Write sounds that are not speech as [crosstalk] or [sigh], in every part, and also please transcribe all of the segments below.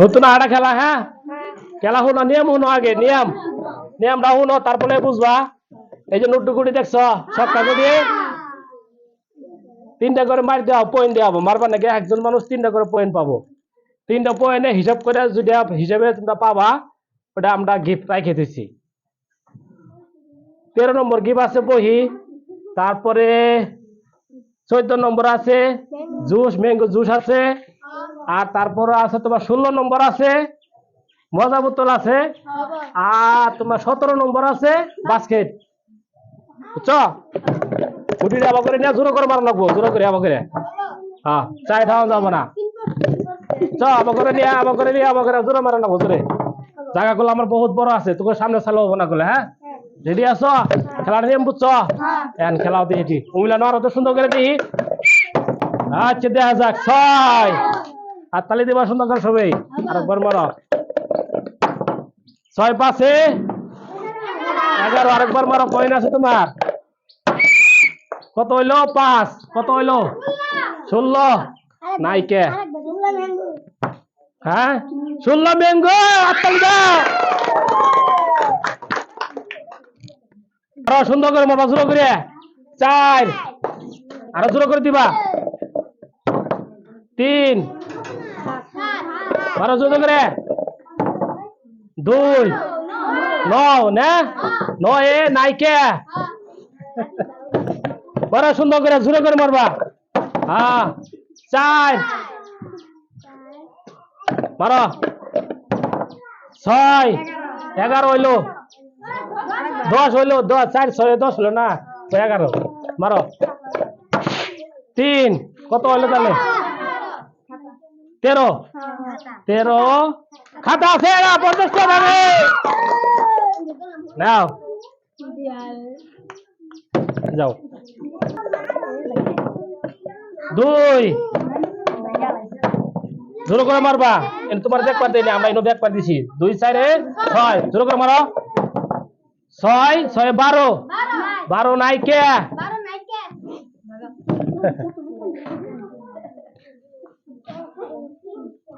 নতুন আড়া খেলা হ্যাঁ? খেলা শুনো, নিয়ম শুনো আগে, নিয়ম। নিয়মটা শুনো, তারপরে বুঝবা। এই যে নুটুকুটি দেখছ সব কাজে তিনটা করে মার দেওয়া পয়েন্ট দেওয়া হব। মারবা নাকি? একজন মানুষ তিনটা করে পয়েন্ট পাবো। তিনটা পয়েন্টে হিসাব করে যদি হিসাবে তোমরা পাবা, ওটা আমরা গিফট রাখে দিচ্ছি তেরো নম্বর গিফট আছে বহি। তারপরে চোদ্দ নম্বর আছে, জুস ম্যাঙ্গো জুস আছে। আর তারপরে আছে তোমার ষোলো নম্বর আছে, মজা বোতল আছে, আর তোমার সতেরো নম্বর আছে বাস্কেট। বুঝছ? ছুটিটা আবার করে নিয়ে জোরো করে মারা লাগবো, জোরো করে আবার করে। হ্যাঁ চাই যাব না। চ, আবার করে নিয়ে, আবার করে নিয়ে, আবার করে জোরে মারা লাগবো, জোরে। জায়গাগুলো আমার বহুত বড় আছে, তোকে সামনে চালো হব না করলে হ্যাঁ? রেডি আছো? খেলাটা নিয়ম বুঝছ? এখন খেলাও দিয়ে উমিলা নর সুন্দর করে দিই আচ্ছা দেখা যাক, ছয়। আর তালি দিবা সুন্দর সবাই আরেকবার মারো। ছয় পাশে এগারো, আরেকবার মারো পয়েন্ট আছে তোমার? কত হইল? পাঁচ। কত হইল? ষোলো। নাই কে হ্যাঁ? ষোলো ম্যাঙ্গো আরও সুন্দর করে মারবা শুরু করে। চার। আরও শুরু করে দিবা। তিন। আরও শুরু করে। দুই ন না? নয়, নাইকে। বড় সুন্দর করে, জোরে করে মারবা। হ্যাঁ চার। মারো। ছয়। এগারো হইল। দশ হইল, দশ, চার, ছয়, দশ হলো না? এগারো। মারো। তিন। কত হইল তাহলে? তেরো। তেরো। খাতা আছে না পঞ্চাশ টাকা নাও। যাও। দুই। জোর করে মারবা। তোমার ব্যাগ পার দিইনি আমরা এনে ব্যাগ পার দিছি। দুই চারে ছয়। জোর করে মারো। ছয় ছয় বারো। বারো নাই কে? [laughs]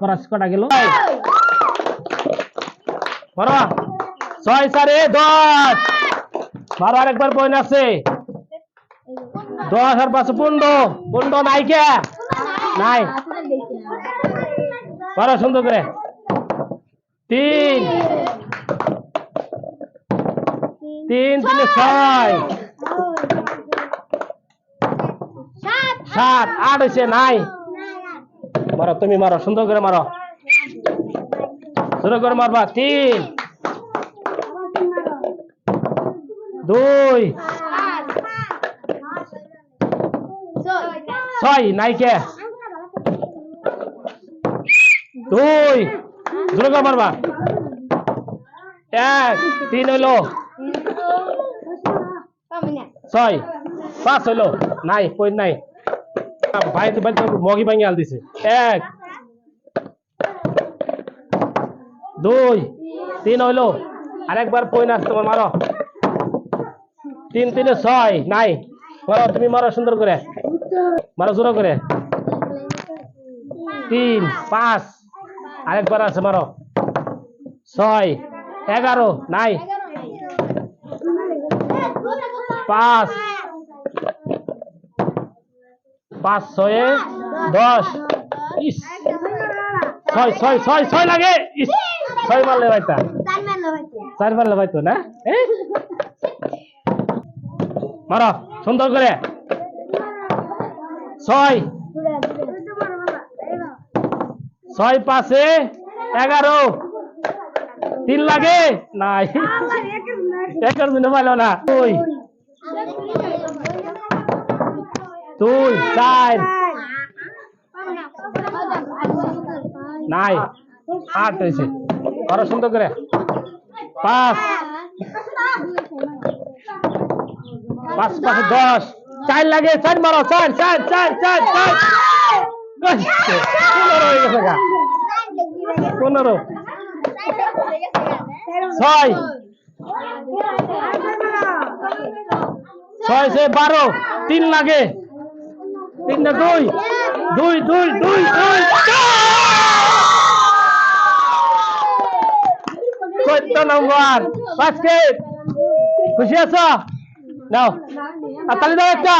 খরচ কটা গেল? ছয় চারে দশ। বারো আরেকবার বইন আছে। দশ আর পাঁচশো পনেরো। পনেরো নাই কে? নাই। বারো সুন্দর করে তিন। তিন, তিনে ছয়। সাত। আট হয়েছে, নাই। মারো, তুমি মারো, সুন্দর করে মারো। সুন্দর করে মারবা, তিন, দুই, ছয় নাই কে দুই, জোরে করে মারবা। এক, তিন হইল। ছয়, পাঁচ হইল। নাই, পয়েন্ট নাই। ভাই তো ভাই মগি ভাঙি আল দিছে। এক, দুই, তিন হইল। আরেকবার পয়েন্ট আছে তোমার, মারো। তিন, তিনে ছয়, নাই। মারো, তুমি মারো সুন্দর করে। মারো জোরে করে। তিন, পাঁচ। আরেকবার আছে, মারো। ছয়, এগারো, নাই। পাঁচ পাঁচ ছয়ে দশ। ইস। ছয় ছয় ছয় ছয় লাগে। ইস। ছয় মারলে ভাইতা চার মারলে ভাইতো না? এ? মারো সুন্দর করে। ছয়। ছয় পাঁচে এগারো। তিন লাগে? নাই। মিনিট পাইল না। দুই। দুই চার। নাই। আট হয়েছে। আরও সুন্দর করে। পাঁচ। পাঁচ পাঁচ, দশ। চার লাগে, চার মারো, চার চার চার চার চার। পনেরো হয়ে গেছে গা। পনেরো। ছয়। ছয় ছয়, বারো। তিন লাগে। তিন না দুই দুই দুই দুই দুই চোদ্দ নম্বর বাস্কেট খুশি আছো নাও আর তাহলে দাও একটা